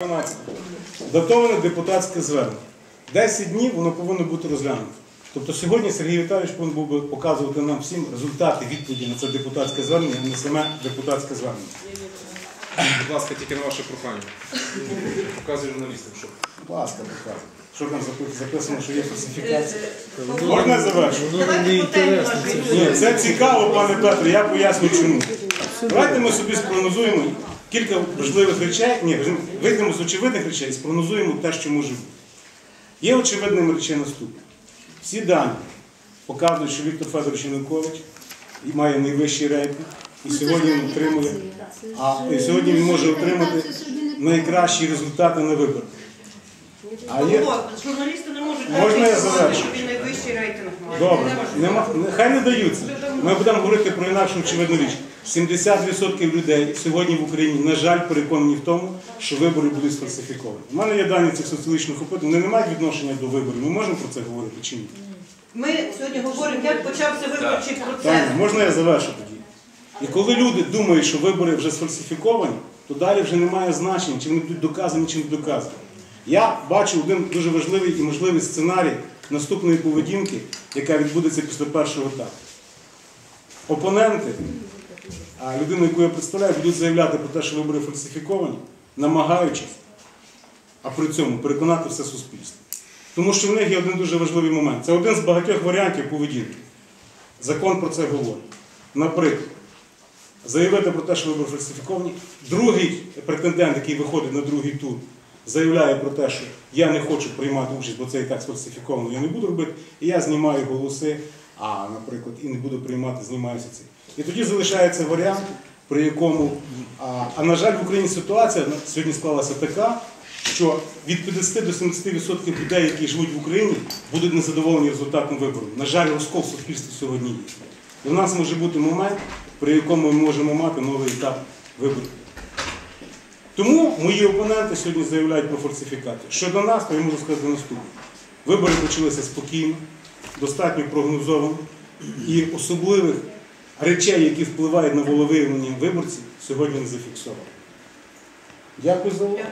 12. Датоване депутатське звернення. 10 днів воно повинно бути розглянуто. Тобто сьогодні Сергій Віталійович повинен був би показувати нам всім результати відповіді на це депутатське звернення, а не саме депутатське звернення. Будь ласка, тільки на ваше прохання. Показуй журналістам, що. Будь ласка, показуйте. Що там записано, що є фальсифікація? Можна я завершу? Ні, це цікаво, пане Петро, я поясню чому. Давайте ми собі спрогнозуємо кілька важливих речей, ні, вийдемо з очевидних речей і спрогнозуємо те, що може бути. Є очевидними речей наступне. Всі дані показують, що Віктор Федорович Янукович має найвищий рейтинг, і сьогодні він отримує, а і сьогодні він може отримати найкращі результати на виборах. А є, Журналісти не можуть Можна я завершу? що він найвищий рейтинг має. Добре, нема, нехай не даються. Ми будемо говорити про інакшу очевидну річ. 70% людей сьогодні в Україні, на жаль, переконані в тому, що вибори були сфальсифіковані. У мене є дані цих соціологічних опитувань, вони не мають відношення до виборів. Ми можемо про це говорити чи ні? Ми сьогодні говоримо, як почався виборчий процес. Таня, можна я завершу тоді? І коли люди думають, що вибори вже сфальсифіковані, то далі вже немає значення, чи вони будуть доказані, чи не доказані. Я бачу один дуже важливий і можливий сценарій наступної поведінки, яка відбудеться після першого етапу. Опоненти, людину, яку я представляю, будуть заявляти про те, що вибори фальсифіковані, намагаючись, а при цьому переконати все суспільство. Тому що в них є один дуже важливий момент. Це один з багатьох варіантів поведінки. Закон про це говорить. Наприклад, заявити про те, що вибори фальсифіковані. Другий претендент, який виходить на другий тур, заявляє про те, що я не хочу приймати участь, бо це і так сфальсифіковано, я не буду робити, і я знімаю голоси, а, наприклад, і не буду приймати, знімаюся цим. І тоді залишається варіант, при якому, а, а на жаль, в Україні ситуація сьогодні склалася така, що від 50 до 70% людей, які живуть в Україні, будуть незадоволені результатом вибору. На жаль, розкол суспільства сьогодні є. І в нас може бути момент, при якому ми можемо мати новий етап виборів. Тому мої опоненти сьогодні заявляють про фальсифікацію. Щодо нас, то я можу сказати наступне. Вибори почалися спокійно, достатньо прогнозованих і особливих речей, які впливають на волевиявлення виборців, сьогодні не зафіксовано. Дякую за увагу.